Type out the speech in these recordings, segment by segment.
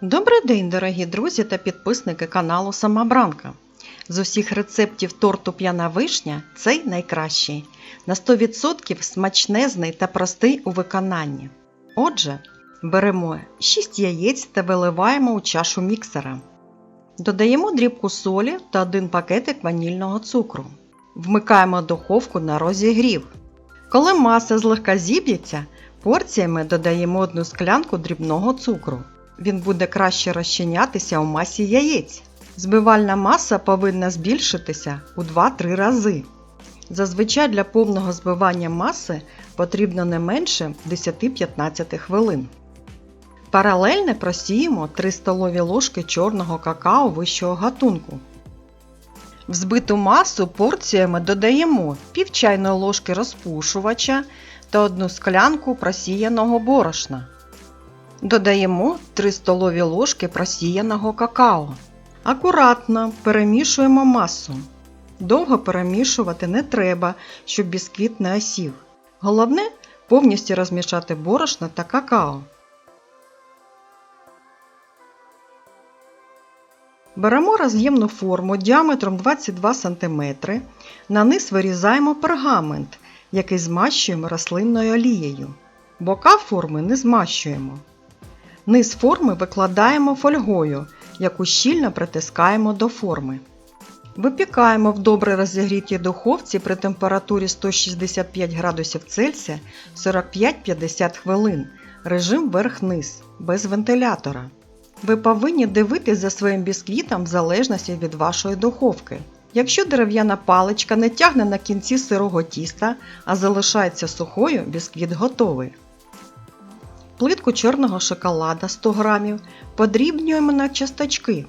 Добрий день, дорогі друзі та підписники каналу Самобранка. З усіх рецептів торту п'яна вишня цей найкращий. На 100% смачнезний та простий у виконанні. Отже, беремо 6 яєць та виливаємо у чашу міксера. Додаємо дрібку солі та 1 пакетик ванільного цукру. Вмикаємо духовку на розігрів. Коли маса злегка зіб'ється, порціями додаємо одну склянку дрібного цукру. Він буде краще розчинятися у масі яєць. Збивальна маса повинна збільшитися у 2-3 рази. Зазвичай для повного збивання маси потрібно не менше 10-15 хвилин. Паралельно просіємо 3 столові ложки чорного какао вищого гатунку. В збиту масу порціями додаємо пів чайної ложки розпушувача та одну склянку просіяного борошна. Додаємо 3 столові ложки просіяного какао. Акуратно перемішуємо масу. Довго перемішувати не треба, щоб бісквіт не осів. Головне повністю розмішати борошно та какао. Беремо роз'ємну форму діаметром 22 см. На низ вирізаємо пергамент, який змащуємо рослинною олією. Бока форми не змащуємо. Низ форми викладаємо фольгою, яку щільно притискаємо до форми. Випікаємо в добре розігрітій духовці при температурі 165 градусів Цельсія 45-50 хвилин. Режим верх-низ, без вентилятора. Ви повинні дивитись за своїм бісквітом в залежності від вашої духовки. Якщо дерев'яна паличка не тягне на кінці сирого тіста, а залишається сухою, бісквіт готовий. Плитку чорного шоколада 100 г подрібнюємо на часточки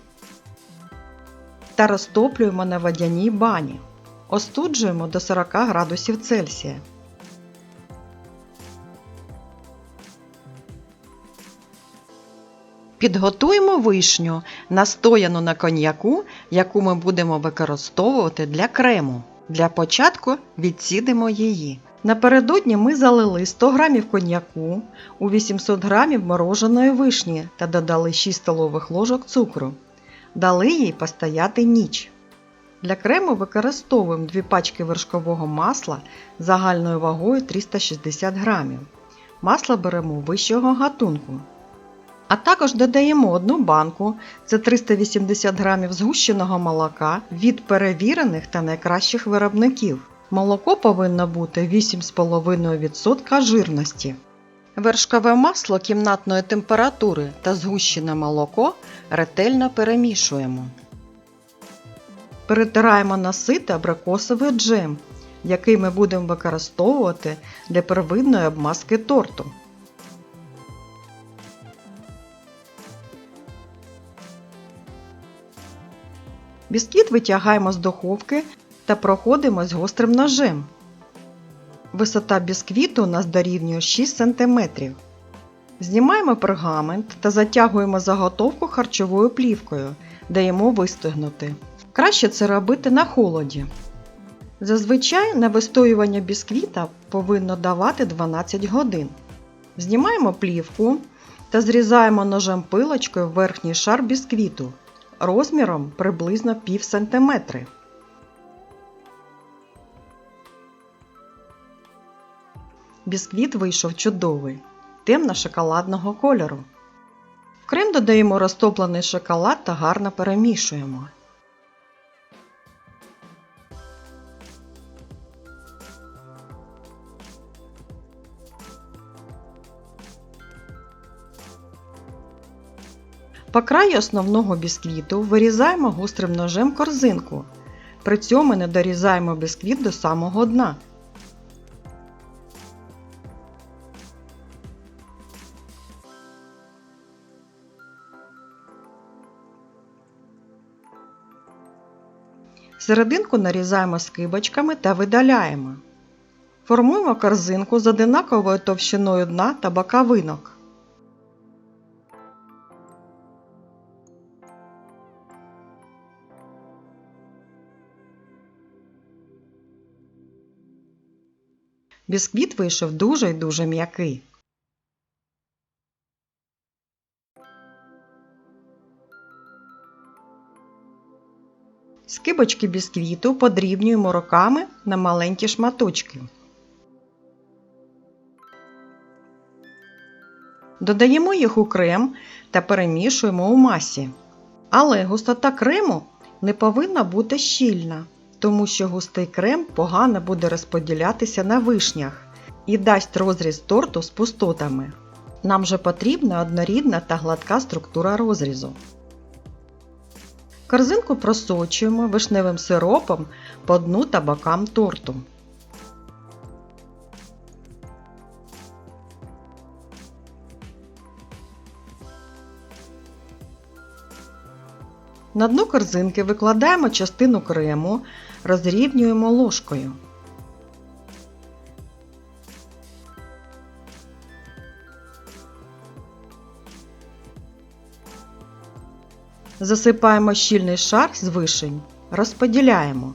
та розтоплюємо на водяній бані. Остуджуємо до 40 градусів Цельсія. Підготуємо вишню, настояну на коньяку, яку ми будемо використовувати для крему. Для початку відсідимо її. Напередодні ми залили 100 г коньяку у 800 г мороженої вишні та додали 6 столових ложок цукру. Дали їй постояти ніч. Для крему використовуємо 2 пачки вершкового масла загальною вагою 360 г. Масло беремо вищого гатунку. А також додаємо одну банку це 380 г згущеного молока від перевірених та найкращих виробників. Молоко повинно бути 8,5% жирності. Вершкове масло кімнатної температури та згущене молоко ретельно перемішуємо. Перетираємо на сито абрикосовий джем, який ми будемо використовувати для первинної обмазки торту. Бісквіт витягаємо з духовки та проходимо з гострим ножем. Висота бісквіту у нас дорівнює 6 см. Знімаємо пергамент та затягуємо заготовку харчовою плівкою, даємо вистигнути. Краще це робити на холоді. Зазвичай на вистоювання бісквіта повинно давати 12 годин. Знімаємо плівку та зрізаємо ножем пилочкою верхній шар бісквіту розміром приблизно пів сантиметри. Бісквіт вийшов чудовий, темно-шоколадного кольору. В крем додаємо розтоплений шоколад та гарно перемішуємо. По краю основного бісквіту вирізаємо гострим ножем корзинку. При цьому не дорізаємо бісквіт до самого дна. Серединку нарізаємо скибочками та видаляємо. Формуємо корзинку з одинаковою товщиною дна та боковинок. Бісквіт вийшов дуже й дуже м'який. Скибочки бісквіту подрібнюємо руками на маленькі шматочки. Додаємо їх у крем та перемішуємо у масі. Але густота крему не повинна бути щільна, тому що густий крем погано буде розподілятися на вишнях і дасть розріз торту з пустотами. Нам же потрібна однорідна та гладка структура розрізу. Корзинку просочуємо вишневим сиропом по дну та бокам торту. На дно корзинки викладаємо частину крему, розрівнюємо ложкою. Засипаємо щільний шар з вишень, розподіляємо.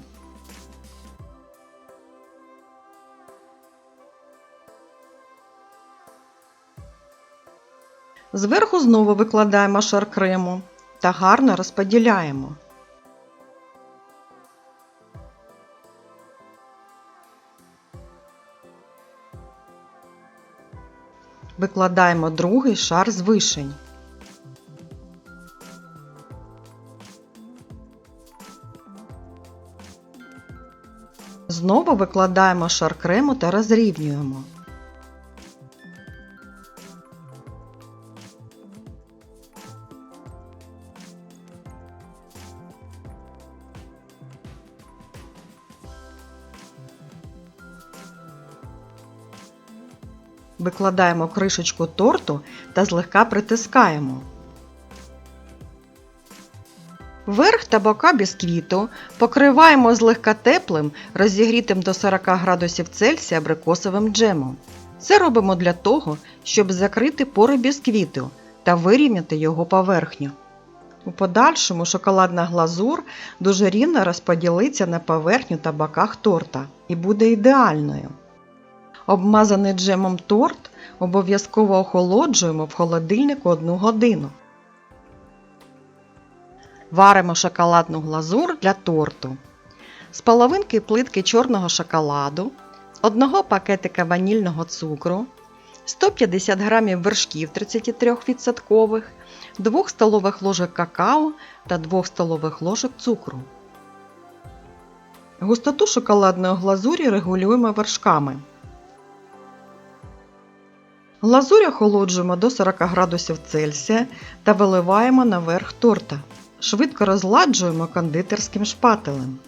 Зверху знову викладаємо шар крему та гарно розподіляємо. Викладаємо другий шар з вишень. Знову викладаємо шар крему та розрівнюємо. Викладаємо кришечку торту та злегка притискаємо. Верх та бока бісквіту покриваємо злегка теплим, розігрітим до 40 градусів Цельсія абрикосовим джемом. Це робимо для того, щоб закрити пори бісквіту та вирівняти його поверхню. У подальшому шоколадна глазур дуже рівно розподілиться на поверхню та боках торта і буде ідеальною. Обмазаний джемом торт обов'язково охолоджуємо в холодильнику 1 годину. Варимо шоколадну глазур для торту. З половинки плитки чорного шоколаду, одного пакетика ванільного цукру, 150 г вершків 33%, 2 столових ложок какао та 2 столових ложок цукру. Густоту шоколадної глазурі регулюємо вершками. Глазурь охолоджуємо до 40 градусів Цельсія та виливаємо на верх торта. Швидко розладжуємо кондитерським шпателем.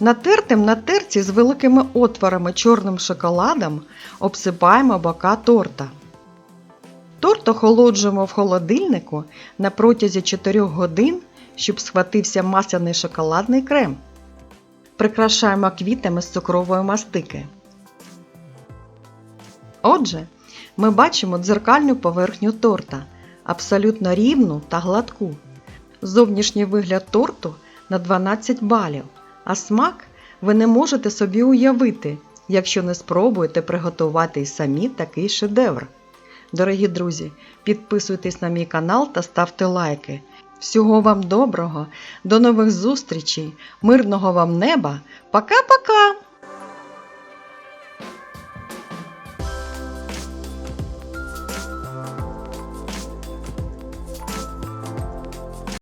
Натертим на терці з великими отворами чорним шоколадом обсипаємо бока торта. Торт охолоджуємо в холодильнику на протязі 4 годин, щоб схватився масляний шоколадний крем. Прикрашаємо квітами з цукрової мастики. Отже, ми бачимо дзеркальну поверхню торта, абсолютно рівну та гладку. Зовнішній вигляд торту на 12 балів, а смак ви не можете собі уявити, якщо не спробуєте приготувати й самі такий шедевр. Дорогі друзі, підписуйтесь на мій канал та ставте лайки. Всього вам доброго, до нових зустрічей, мирного вам неба. Пока-пока!